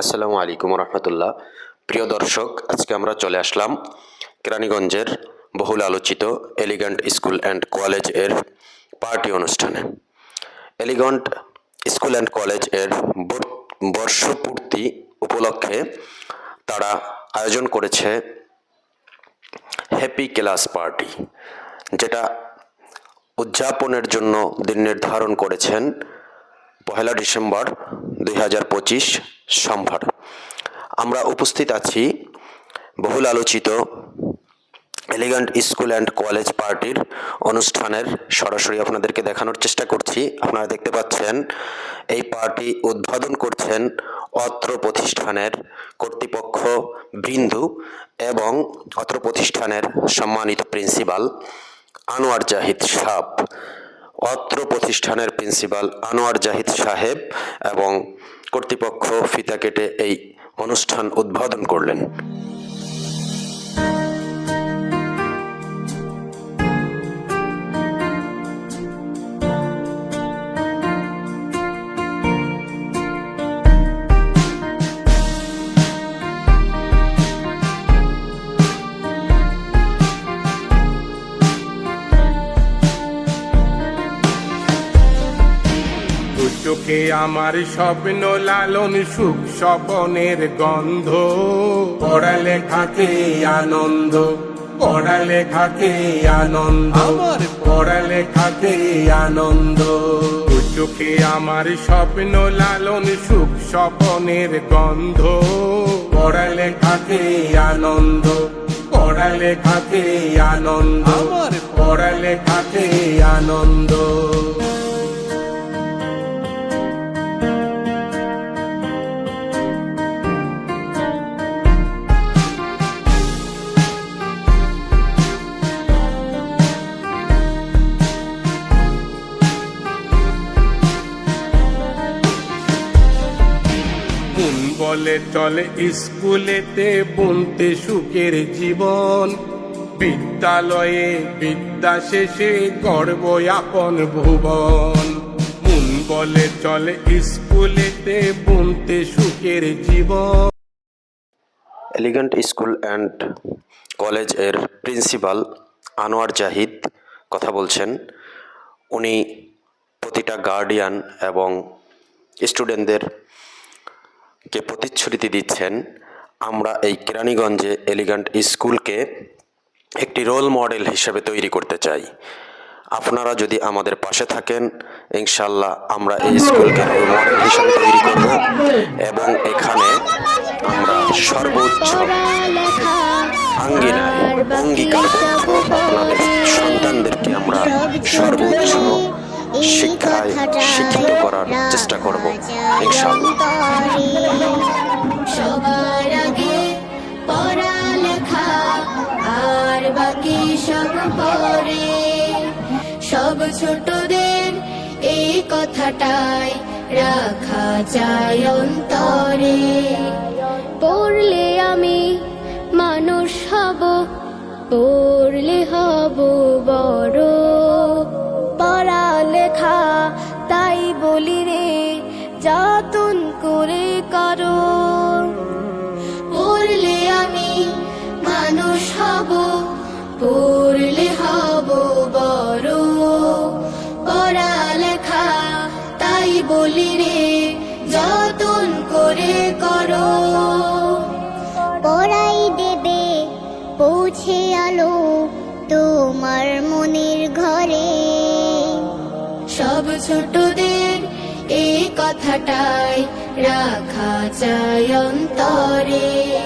আসসালামু আলাইকুম রহমতুল্লাহ প্রিয় দর্শক, আজকে আমরা চলে আসলাম কেরানীগঞ্জের বহুল আলোচিত এলিগ্যান্ট স্কুল অ্যান্ড কলেজের পার্টি অনুষ্ঠানে। এলিগেন্ট স্কুল অ্যান্ড কলেজের বর্ষপূর্তি উপলক্ষে তারা আয়োজন করেছে হ্যাপি ক্লাস পার্টি যেটা উদযাপনের জন্য দিন নির্ধারণ করেছেন পহেলা ডিসেম্বর দুই হাজার পঁচিশ সোমবার আমরা উপস্থিত আছি বহুল আলোচিত এলিগ্যান্ট স্কুল অ্যান্ড কলেজ পার্টির অনুষ্ঠানের। সরাসরি আপনাদেরকে দেখানোর চেষ্টা করছি। আপনারা দেখতে পাচ্ছেন, এই পার্টি উদ্বোধন করছেন অত্র প্রতিষ্ঠানের কর্তৃপক্ষ বৃন্দু এবং অত্র প্রতিষ্ঠানের সম্মানিত প্রিন্সিপাল আনোয়ার জাহিদ সাহ অত্র প্রতিষ্ঠানের প্রিন্সিপাল আনোয়ার জাহিদ সাহেব এবং কর্তৃপক্ষ ফিতা কেটে এই অনুষ্ঠান উদ্বোধন করলেন। চোখে আমার স্বপ্ন লালন সুখ স্বপনের গন্ধ। পড়ালেখাকে আনন্দ পড়ালেখাকে আনন্দ আমার পড়ালেখাকে আনন্দ। চোখে আমার স্বপ্ন লালন সুখ স্বপনের গন্ধ। পড়ালেখাকে আনন্দ পড়ালেখাকে আনন্দ আমার পড়ালেখাকে আনন্দ। বলে, চলে স্কুলেতে বুনতে সুখের জীবন। বিদ্যালয়ে বিদ্যা শেষে গর্ব আপন ভুবন। বুন বলে, চলে স্কুলেতে বুনতে সুখের জীবন। এলিগেন্ট স্কুল অ্যান্ড কলেজের প্রিন্সিপাল আনোয়ার জাহিদ কথা বলছেন। উনি প্রতিটা গার্ডিয়ান এবং স্টুডেন্টদের কে প্রতিশ্রুতি দিচ্ছেন, আমরা এই কেরানীগঞ্জে এলিগেন্ট স্কুলকে একটি রোল মডেল হিসেবে তৈরি করতে চাই। আপনারা যদি আমাদের পাশে থাকেন ইনশাল্লাহ আমরা এই স্কুলকে রোল মডেল হিসেবে তৈরি করব এবং এখানে আমরা সর্বোচ্চ আঙ্গিনায় অঙ্গীকারবদ্ধ আপনাদের সন্তানদেরকে আমরা সর্বোচ্চ শিক্ষায় শিক্ষিত করার চেষ্টা করব সবার আগে পড়ালেখা, আর বাকি সব পরে সব ছোটদের এই কথাটাই রাখা চাই অন্তরে। পড়লে আমি মানুষ হব, পড়লে হব বড় যাতন করে করো। পড়লে আমি মানুষ হব, পড়লে হব বড়। পড়ালেখা তাই বলি রে, যতন করে করো। পড়াই দেবে পৌঁছে আলো তোমার মনের ঘরে। সব ছোটদের কথাটাই রাখা চায় অন্তরে।